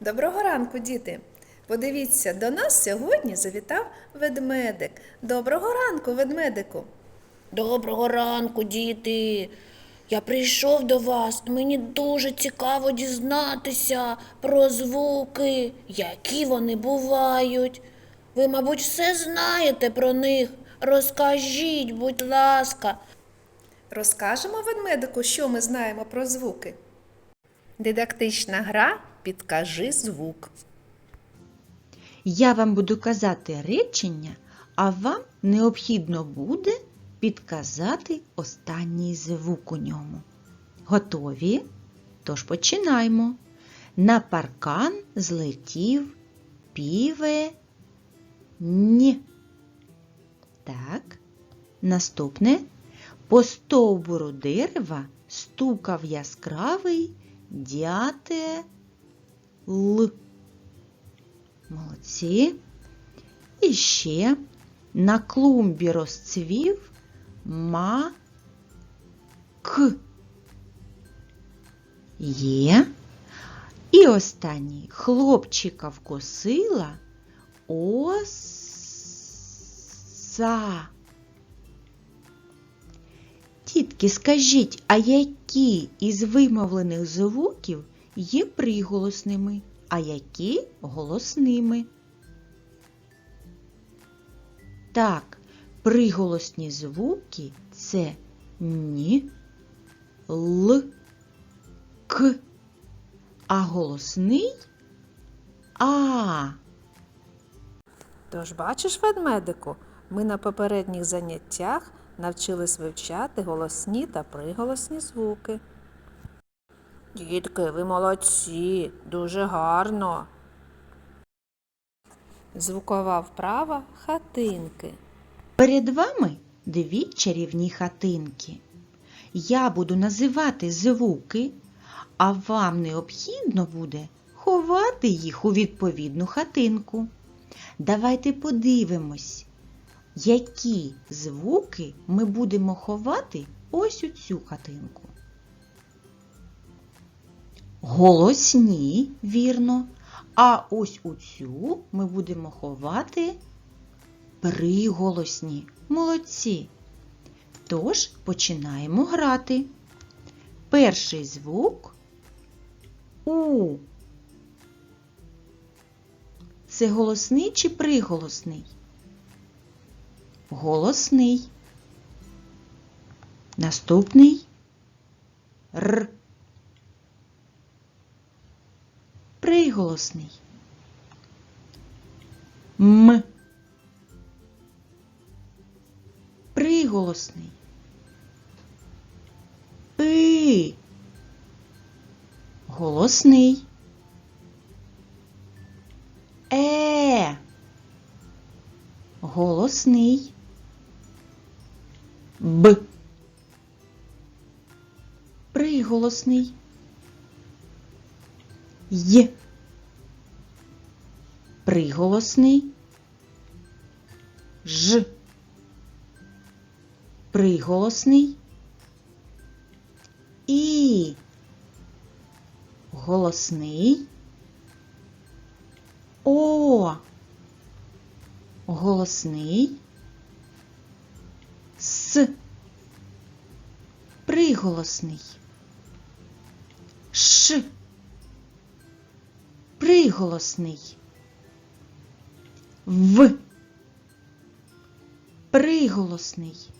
Доброго ранку, діти! Подивіться, до нас сьогодні завітав ведмедик. Доброго ранку, ведмедику! Доброго ранку, діти. Я прийшов до вас. Мені дуже цікаво дізнатися про звуки, які вони бувають. Ви, мабуть, все знаєте про них. Розкажіть, будь ласка. Розкажемо ведмедику, що ми знаємо про звуки. Дидактична гра Підкажи звук. Я вам буду казати речення, а вам необхідно буде підказати останній звук у ньому. Готові? Тож починаємо. На паркан злетів піве ні. Так. Наступне. По стовбуру дерева стукав яскравий дятел. Молодці. І ще на клумбі розцвів мак. Є. І останній хлопчика вкосила оса. Тітки, скажіть, а які із вимовлених звуків є приголосними, а які голосними? Так, приголосні звуки це ні, л, к, а голосний а. Тож, бачиш, ведмедику, ми на попередніх заняттях навчились вивчати голосні та приголосні звуки. Дітки, ви молодці, дуже гарно. Звукова вправа хатинки. Перед вами дві чарівні хатинки. Я буду називати звуки, а вам необхідно буде ховати їх у відповідну хатинку. Давайте подивимось, які звуки ми будемо ховати ось у цю хатинку. Голосні, вірно. А ось у цю ми будемо ховати приголосні. Молодці. Тож починаємо грати. Перший звук У. Це голосний чи приголосний? Голосний. Наступний Р. Приголосний. М. Приголосний. Пи. Голосний. Е. Голосний. Б. Приголосний. Й. Приголосний. Ж. Приголосний. І. Голосний. О. Голосний. С. Приголосний. Ш. Приголосний. В. Приголосний.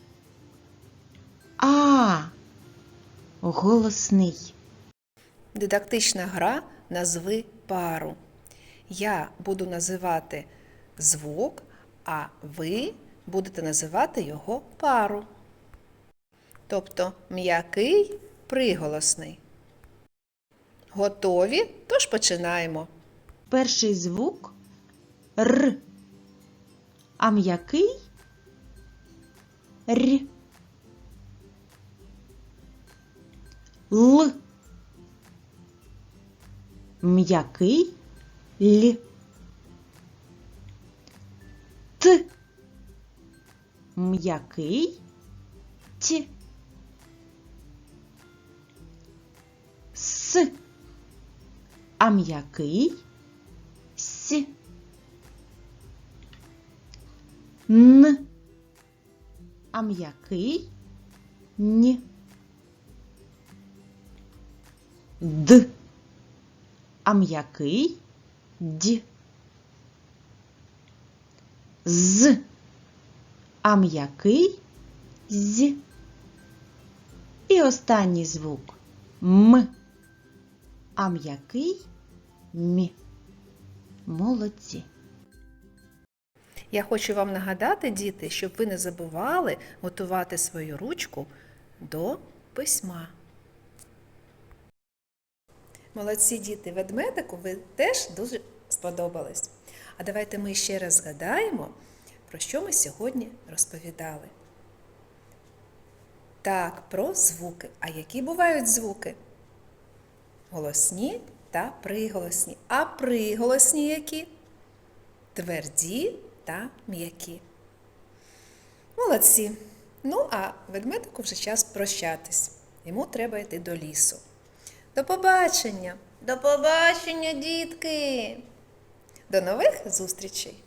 А. Голосний. Дидактична гра Назви пару. Я буду називати звук, а ви будете називати його пару. Тобто м'який приголосний. Готові? Тож починаємо. Перший звук Р. А м'який Р. Л. М'який Л. Т. М'який Т. С. А м'який н, а м'який ні. Д, а м'який д. З, а м'який з. І останній звук М, а м'який мі. Молодці. Я хочу вам нагадати, діти, щоб ви не забували готувати свою ручку до письма. Молодці діти, ведмедику ви теж дуже сподобались. А давайте ми ще раз згадаємо, про що ми сьогодні розповідали. Так, про звуки. А які бувають звуки? Голосні та приголосні. А приголосні які? Тверді та м'які. Молодці. Ну, а ведмедику вже час прощатись. Йому треба йти до лісу. До побачення! До побачення, дітки! До нових зустрічей!